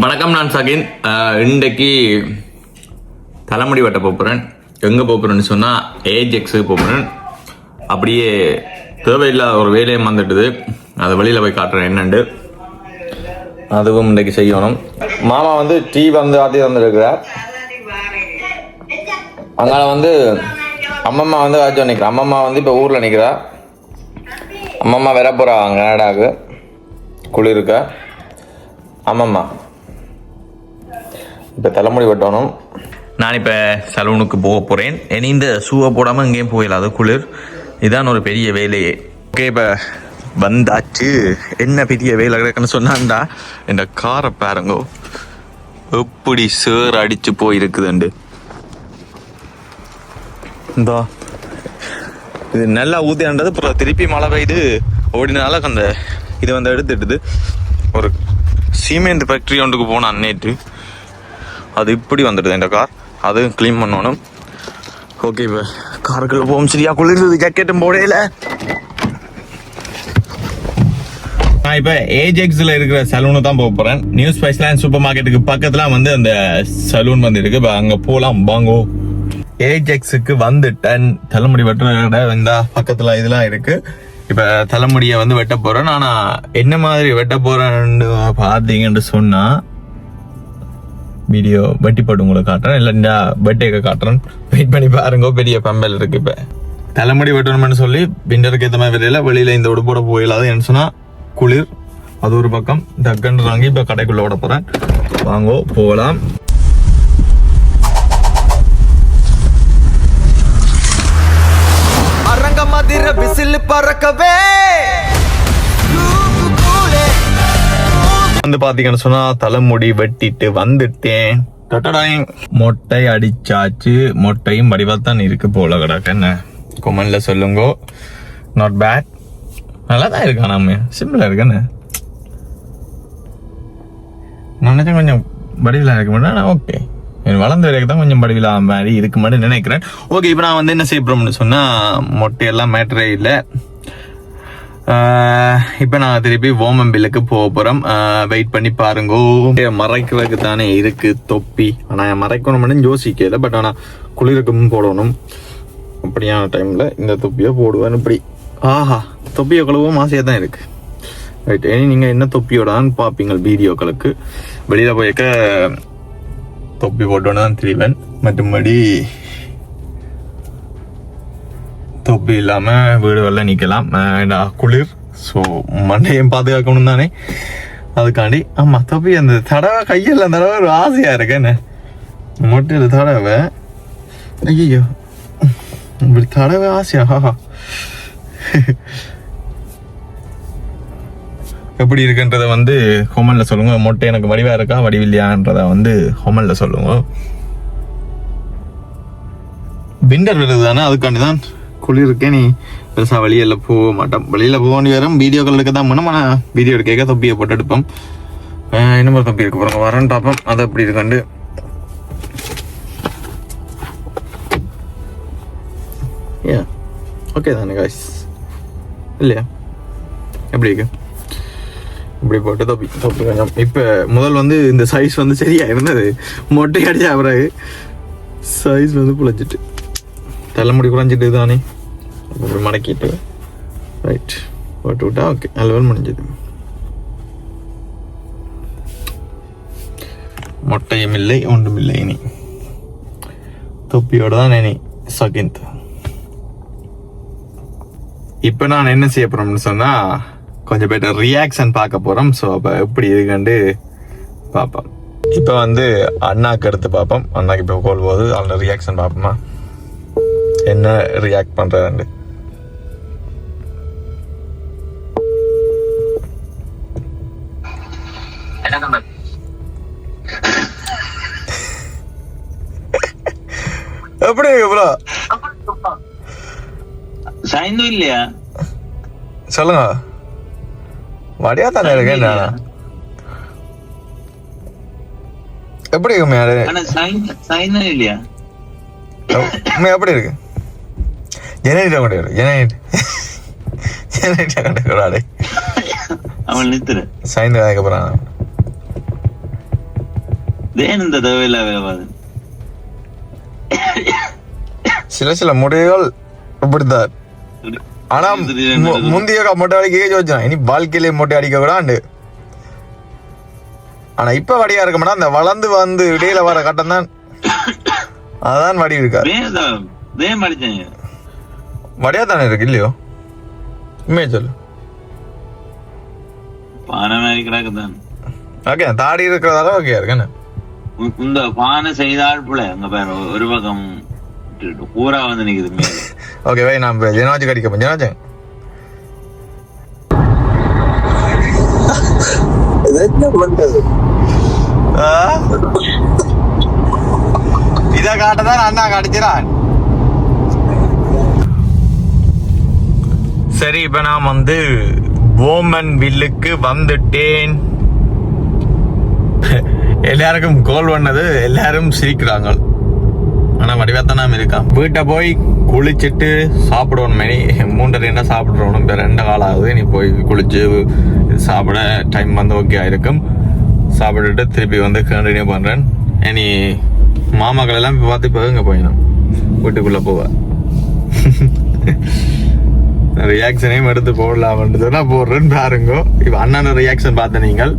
வணக்கம் நான் சகின். இன்றைக்கு தலைமுடி வெட்ட போகிறேன் எங்கே போகிறேன்னு சொன்னால் ஏஜெக்ஸுக்கு போகிறேன் அப்படியே தேவையில்லாத ஒரு வேலையும் வந்துட்டுது அதை வெளியில் போய் காட்டுறேன் என்னண்டு. அதுவும் இன்றைக்கு செய்யணும். மாமா வந்து டீ வந்து ஆத்தி வந்துருக்கிறார் அதனால் வந்து அம்மம்மா வந்து ஆச்சு நிற்கிறா அம்மம்மா வந்து இப்போ ஊரில் நிற்கிறா அம்மம்மா வர போகிறாங்க கனடாவுக்கு குளிருக்க. அம்மம்மா. இப்போ தலைமுடி வெட்டணும். நான் இப்போ சலூனுக்கு போக போகிறேன் இனி இந்த ஷூவை போடாமல் எங்கேயும் போயிடலாது குளிர். இதான் ஒரு பெரிய வேலையே. ஓகே இப்போ வந்தாச்சு. என்ன பெரிய வேலை கிடக்குன்னு சொன்னாண்டா இந்த காரை பாருங்கோ. எப்படி சேர் அடிச்சு போயிருக்குதுண்டு. இந்தா. இது நல்லா ஊதியாண்டது அப்புறம் திருப்பி மழை பெய்து. ஓடினால அந்த இது வந்து எடுத்துட்டுது. ஒரு சீமெண்ட் ஃபேக்ட்ரி ஒன்றுக்கு போனான் நேற்று. அது இப்படி வந்துடுது இந்த கார். அதுவும் க்ளீன் பண்ணணும். ஓகே இப்போ காருக்குள்ளே போகும் சரியா? குளிர்றது ஜாக்கெட்டும் போடையில நான் இப்போ ஏஜெக்ஸில் இருக்கிற சலூனு தான் போக போகிறேன் நியூ ஸ்பைஸ்லேண்ட் சூப்பர் மார்க்கெட்டுக்கு பக்கத்தில் வந்து அந்த சலூன் வந்து இருக்கு இப்போ அங்கே போகலாம் வாங்கோ. ஏஜெக்ஸுக்கு வந்துட்டேன். தலைமுடி வெட்டுற இந்த பக்கத்தில் இதெல்லாம் இருக்கு. இப்போ தலைமுடியை வந்து வெட்ட போகிறேன் ஆனால் என்ன மாதிரி வெட்ட போகிறேன்னு பார்த்தீங்கன்னு சொன்னால் வீடியோ வெட்டி போட்டு உங்களுக்கு காட்டுறேன். இல்லைன்னா பர்த்டேக்கு காட்டுறேன். வெயிட் பண்ணி பாருங்க. பெரிய பம்பல் இருக்கு இப்போ. தலைமுடி வெட்டணும்னு சொல்லி விண்டருக்கு ஏற்ற மாதிரி வெளியில வெளியில இந்த உடுப்போட போயிடாது என்ன சொன்னா குளிர். அது ஒரு பக்கம். டக்குன்னு வாங்கி இப்போ கடைக்குள்ள விட போறேன். வாங்கோ போகலாம். அரங்க மதிர விசில் பறக்கவே. வந்து பாத்தீங்கன்னு சொன்னா தலைமுடி வெட்டிட்டு வந்துட்டேன். டொட்டடாயும் மொட்டை அடிச்சாச்சு. மொட்டையும் வடிவாத்தான் இருக்கு போல கிடக்கு. என்ன? கொமன்ல சொல்லுங்க. நாட் பேட் நல்லா தான் இருக்கா நாம சிம்பிளா இருக்குன்னு நான் நினைச்சேன் கொஞ்சம் வடிவிலா இருக்க மாட்டேன். ஓகே வளர்ந்த வரைக்கும் தான் கொஞ்சம் படிவில் மாதிரி இருக்கு மாதிரி நினைக்கிறேன். ஓகே இப்போ நான் வந்து என்ன செய்ய சொன்னால் மொட்டையெல்லாம் மேட்டரே இல்லை. இப்போ நான் திருப்பி ஓமம்பிலுக்கு போக போகிறோம் வெயிட் பண்ணி பாருங்க. மறைக்கிறதுக்கு தானே இருக்கு தொப்பி. ஆனால் மறைக்கணும்னு யோசிக்கல பட் ஆனால் குளிருக்கும் போடணும். அப்படியான டைமில் இந்த தொப்பியை போடுவேன் இப்படி. ஆஹா தொப்பியை கழுவும் ஆசையாக தான் இருக்கு. ரைட் இனி நீங்கள் என்ன தொப்பியோடான்னு பார்ப்பீங்க வீடியோக்களுக்கு. வெளியில் போயிருக்க தொப்பி போட்டோன்னு தான் தெரிவேன். மற்றும்படி தொப்பி இல்லாம வீடு வெளில நிக்கலாம் குளிர்? ஸோ மண்டையும் பாதுகாக்கணும் தானே? அதுக்காண்டி ஆமா தொப்பி அந்த தடவை கையில் அந்த தடவை ஒரு ஆசையா இருக்கு. என்ன? மட்டும் தடவை. ஐயோ இப்படி தடவை ஆசையா? ஹாஹா எப்படி இருக்குன்றத வந்து ஹோமன்ல சொல்லுங்க. மொட்டை எனக்கு வடிவா இருக்கா வடிவில்லையான்றத வந்து ஹோமன்ல சொல்லுங்க. விண்டர் வருது தானே அதுக்காண்டி தான். குளிர்க்கே நீ பெருசா வெளியில போக மாட்டோம். வெளியில போக வேண்டி வரும் வீடியோக்கள் எடுக்க தான் முன்னும் ஆனால் வீடியோ எடுக்க தொப்பியை போட்டு எடுப்போம். இன்னும் ஒரு தொப்பி இருக்கு பாருங்க. வரேன் பார்ப்போம். அது எப்படி இருக்காண்டு ஏ ஓகே தானே காய்ஸ் இல்லையா? எப்படி இருக்கு? இப்படி போட்டு தொப்பி தொப்பி கொஞ்சம். இப்போ முதல் வந்து இந்த சைஸ் வந்து சரியா இருந்தது. மொட்டை அடிச்சா பிறகு சைஸ் வந்து புழைச்சிட்டு தலைமுடி குறைஞ்சிட்டு தானே அப்படி மடக்கிட்டு ரைட் போட்டு விட்டா ஓகே லெவல் முடிஞ்சது மொட்டையும் இல்லை ஒன்றும் இல்லை இனி தொப்பியோட தான் இனி சகிந்த் இப்போ நான் என்ன செய்ய போகிறோம்னு சொன்னால் கொஞ்சம் பெட்டர் ரியாக்ஷன் பார்க்க போகிறோம் ஸோ அப்போ எப்படி இருக்குன்னு பார்ப்போம் இப்போ வந்து அண்ணாக்கு எடுத்து பார்ப்போம் அண்ணாக்கு இப்போ கோல் போகுது அவனோட ரியாக்ஷன் பார்ப்போமா என்ன ரியாக்ட் பண்ணுறாருண்டு எப்படி ப்ரோ சாய்ந்தும் இல்லையா? சொல்லுங்க. வடியா தானே இருக்கேன் எப்படி இருக்கு மேடம் சாய்ந்தா இல்லையா? எப்படி இருக்கு? கொண்டு வரும் ஜெனரேட்டர் ஜெனரேட்டர் கொண்டு வராடே அவள் நித்துரு சைன் அதுக்கப்புறம் தேன் இந்த தேவையில்ல வேவாது சில சில முடிவுகள் இப்படித்தான். ஆனா முந்தைய மொட்டை அடிக்க ஏஜ் வச்சான். இனி வாழ்க்கையிலே மொட்டை அடிக்க கூடாண்டு ஆனா இப்ப வடியா இருக்க மாட்டா அந்த வளர்ந்து வந்து இடையில வர கட்டம் தான். அதான் வடி இருக்கா? வேதான் வேம் அடிச்சாங்க. வடியா தானே இருக்கு இல்லையோ? உண்மையை சொல்லு. பானை மாதிரி கிடக்குதான் ஓகே தாடி இருக்கிறதால ஓகே இருக்குன்னு இந்த பானை செய்தால் புள்ள அங்க பாரு ஒரு பக்கம் பூரா வந்து நிக்குது ஓகே வை நான் ஜனாஜி கடிக்க ஜனாஜி. இத காட்டதான் அண்ணா காட்டிச்சிடான் சரி இப்ப நான் வந்து ஓமன் வில்லுக்கு வந்துட்டேன். எல்லாருக்கும் கோல் பண்ணது எல்லாரும் சிரிக்கிறாங்க. ஆனா வடிவத்தனாம இருக்கான். வீட்டை போய் குளிச்சுட்டு சாப்பிடுவோம் மணி. மூன்றரை என்ன சாப்பிட்றோம் இப்போ ரெண்டு காலம் ஆகுது. நீ போய் குளிச்சு சாப்பிட டைம் வந்து ஓகே ஆயிருக்கும் சாப்பிட்டுட்டு திருப்பி வந்து கண்டினியூ பண்றேன். இனி மாமாக்கள் எல்லாம் இப்போ பார்த்து இப்போ இங்கே போயிடணும் வீட்டுக்குள்ள போவேன் ரியாக்ஷனையும் எடுத்து போடலாம்னு சொன்னா போடுறேன்னு பாருங்க. இப்போ அண்ணன் ரியாக்ஷன் பார்த்த நீங்கள்.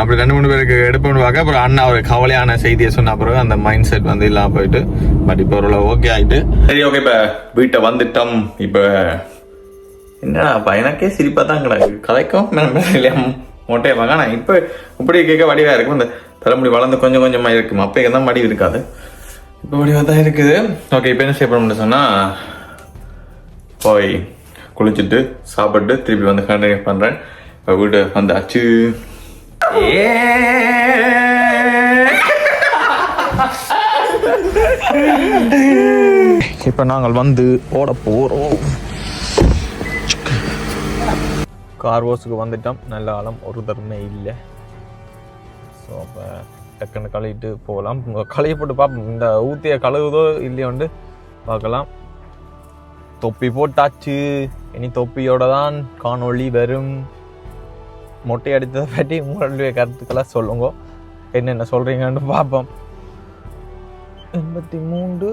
அப்படி ரெண்டு மூணு பேருக்கு எடுப்போம்னு பார்க்க அப்புறம் அண்ணா ஒரு கவலையான செய்தியை சொன்ன பிறகு அந்த மைண்ட் செட் வந்து இல்லாம போயிட்டு பட் இப்போ ஓரளவு ஓகே ஆயிட்டு. சரி ஓகே இப்போ வீட்டை வந்துட்டோம். இப்போ என்னடா எனக்கே சிரிப்பா தான் கிடக்கு கலைக்கும் இல்லையா? மொட்டையை பார்க்க. ஆனால் இப்போ இப்படி கேட்க வடிவாக இருக்கும். இந்த தலைமுடி வளர்ந்து கொஞ்சம் கொஞ்சமாக இருக்கும். அப்போ தான் வடிவு இருக்காது. இப்போ வடிவாக தான் இருக்குது. ஓகே இப்போ என்ன செய்ய போறோம்னு சொன்னால் போய் குளிச்சுட்டு சாப்பிட்டு திருப்பி வந்து கண்டினியூ பண்றேன். இப்போ வீடு வந்தாச்சு. இப்போ நாங்கள் வந்து ஓட போகிறோம் கார் வாஷுக்கு வந்துட்டோம். நல்ல காலம் ஒரு தருமே இல்லை. ஸோ அப்போ டக்குன்னு கழுவிட்டு போகலாம். கழுவி போட்டு பார்ப்போம் இந்த ஊற்றிய கழுவுதோ இல்லையோண்டு பார்க்கலாம். தொப்பி போட்டாச்சு. இனி தொப்பியோட தான் காணொளி வரும். மொட்டை அடித்ததை பற்றி உங்களுடைய கருத்துக்களை சொல்லுங்க. என்னென்ன சொல்கிறீங்கன்னு பார்ப்போம். எண்பத்தி மூன்று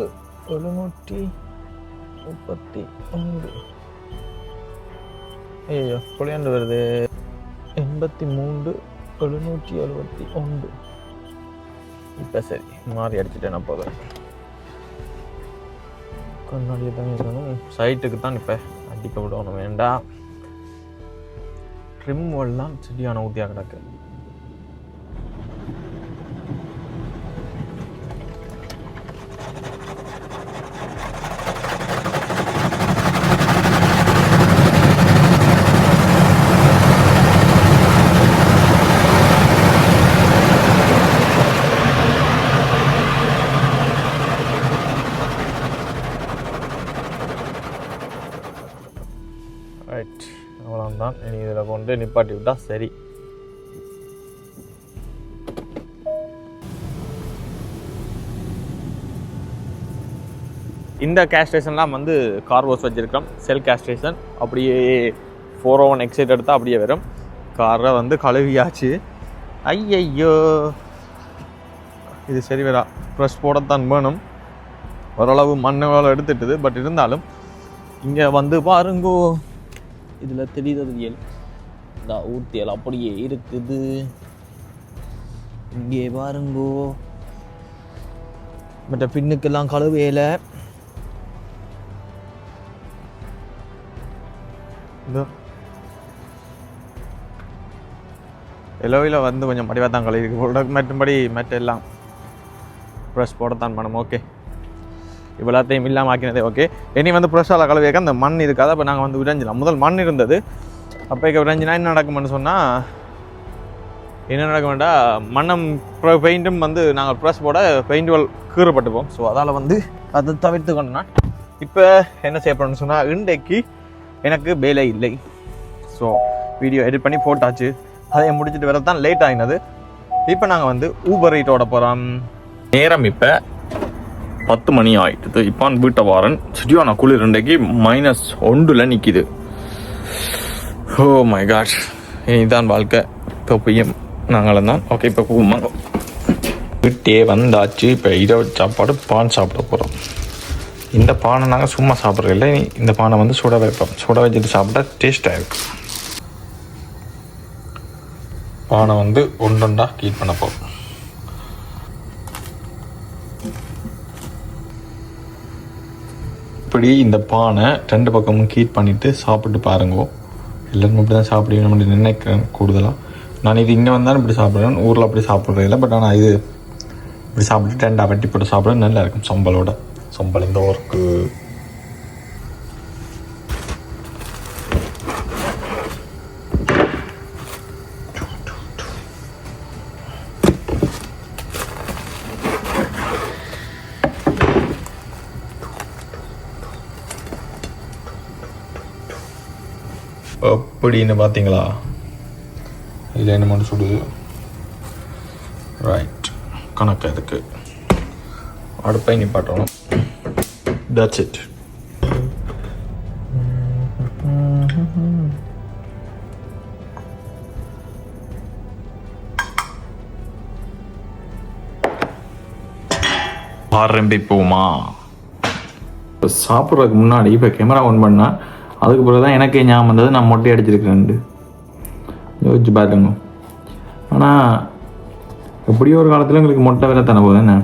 எழுநூற்றி முப்பத்தி ஒன்று ஐயோ புளியாண்டு வருது. எண்பத்தி மூன்று எழுநூற்றி எழுபத்தி ஒன்று. இப்போ சரி மாறி அடிச்சுட்டேன் நான் போகிறேன் கண்ணாடியை தான் சொல்லணும் சைட்டுக்கு தான் இப்போ அடிக்க விடணும். வேண்டாம் ட்ரிம் தான் சரியான ஊத்தியாக கிடக்கு ரைட் அவ்வளோதான் நீ இதில் கொண்டு நிப்பாட்டி விட்டால் சரி. இந்த கேஸ் ஸ்டேஷன்லாம் வந்து கார் வாஷ் வச்சுருக்கோம் செல் கேஸ் ஸ்டேஷன் அப்படியே ஃபோர் ஒன் எக்ஸைட் எடுத்தால் அப்படியே வரும். காரை வந்து கழுவியாச்சு. ஐயையோ. இது சரி வரா ப்ரெஷ் போடத்தான் வேணும். ஓரளவு மண்ணை வேலை எடுத்துட்டுது. பட் இருந்தாலும் இங்கே வந்து பாருங்கோ. இதில் தெரியுது இந்த ஊத்தியல் அப்படியே இருக்குது. இங்கே பாருங்கோ. மற்ற பின்னுக்கெல்லாம் கழுவையில் எலோவில் வந்து கொஞ்சம் மடிவாக தான் கழுவி இருக்கு. மற்றும்படி மற்ற எல்லாம் ப்ரெஷ் போடத்தான் பண்ணணும் ஓகே இவ்வளோத்தையும் இல்லாமல் ஆக்கினதே ஓகே இனி வந்து ப்ரெஷ்ஷால் கழுவியாக்க அந்த மண் இருக்காது அப்போ நாங்கள் வந்து விரைஞ்சிடலாம் முதல் மண் இருந்தது. அப்போ இங்கே விரைஞ்சினா என்ன நடக்கும்னு சொன்னால் என்ன நடக்க வேண்டாம் மண்ணம் பெயிண்ட்டும் வந்து நாங்கள் ப்ரெஸ் போட பெயிண்ட் கீறப்பட்டுப்போம். ஸோ அதால் வந்து அதை தவிர்த்து கொண்டேன்னா இப்போ என்ன செய்ய சொன்னால் இன்றைக்கு எனக்கு வேலை இல்லை. ஸோ வீடியோ எடிட் பண்ணி போட்டாச்சு. அதை முடிச்சுட்டு வர தான் லேட் ஆகினது இப்போ நாங்கள் வந்து ஊபர் ஈட்டோட போகிறோம் நேரம் இப்போ பத்து மணி ஆயிட்டு. இப்பான் வீட்டை வாரன் சரியான குளிர் இன்றைக்கு மைனஸ் ஒன்றில் நிற்கிது ஓ மை காட் இனிதான் வாழ்க்கை. தொப்பியும் நாங்களும் தான். ஓகே இப்போ போகுமாங்க விட்டே வந்தாச்சு. இப்போ இரவு சாப்பாடு பான் சாப்பிட போகிறோம் இந்த பானை நாங்கள் சும்மா சாப்பிட்றதில்ல இந்த பானை வந்து சுட வைப்போம். சுட வச்சுட்டு சாப்பிட்டா டேஸ்ட்டாக இருக்கும். பானை வந்து ஒன்றொண்டா கீட் பண்ண போகிறோம் இப்படி இந்த பானை ரெண்டு பக்கமும் கீட் பண்ணிவிட்டு சாப்பிட்டு பாருங்கோ. எல்லாரும் இப்படி தான் சாப்பிடுவேன் நினைக்கிறேன் கூடுதலாக நான் இது இங்கே வந்தாலும் இப்படி சாப்பிட்றேன் ஊரில் அப்படி சாப்பிட்றது இல்லை பட் ஆனால் இது இப்படி சாப்பிட்டு ரெண்டாக வெட்டி போட்டு சாப்பிட நல்லா இருக்கும் சொம்பலோட சொம்பல் இந்த ஒர்க்கு அப்படின்னு பார்த்தீங்களா இதில் என்ன மட்டும் சுடுது ரைட் கணக்கு அதுக்கு. அடுப்பை நிப்பாட்டணும் தட்ஸ் இட் ஆரம்பிப்போமா? இப்போ சாப்பிட்றதுக்கு முன்னாடி இப்போ கேமரா ஆன் பண்ணால் அதுக்கு பிறகு தான் எனக்கே ஞாபகம் வந்தது நான் மொட்டை அடிச்சிருக்கிறேன்ட்டு. யோசிச்சு பாருங்க. ஆனால் எப்படியோ ஒரு காலத்தில் உங்களுக்கு மொட்டை வேலை தானே போகுது என்ன?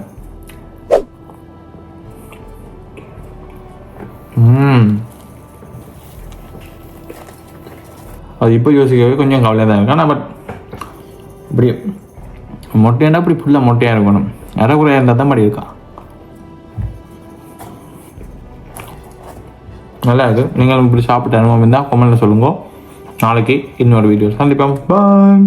ம். அது இப்போ யோசிக்கவே கொஞ்சம் கவலையாக தான் இருக்கு. ஆனால் பட் இப்படி மொட்டையாண்டா இப்படி ஃபுல்லாக மொட்டையாக இருக்கணும். அரைக்குறையாக இருந்தால் தான் மாதிரி இருக்கா? நல்லா இருக்கு. நீங்களும் இப்படி சாப்பிட்ட அனுபவம் இருந்தால் கமெண்ட்டில் சொல்லுங்க. நாளைக்கு இன்னொரு வீடியோ சந்திப்போம். பாய்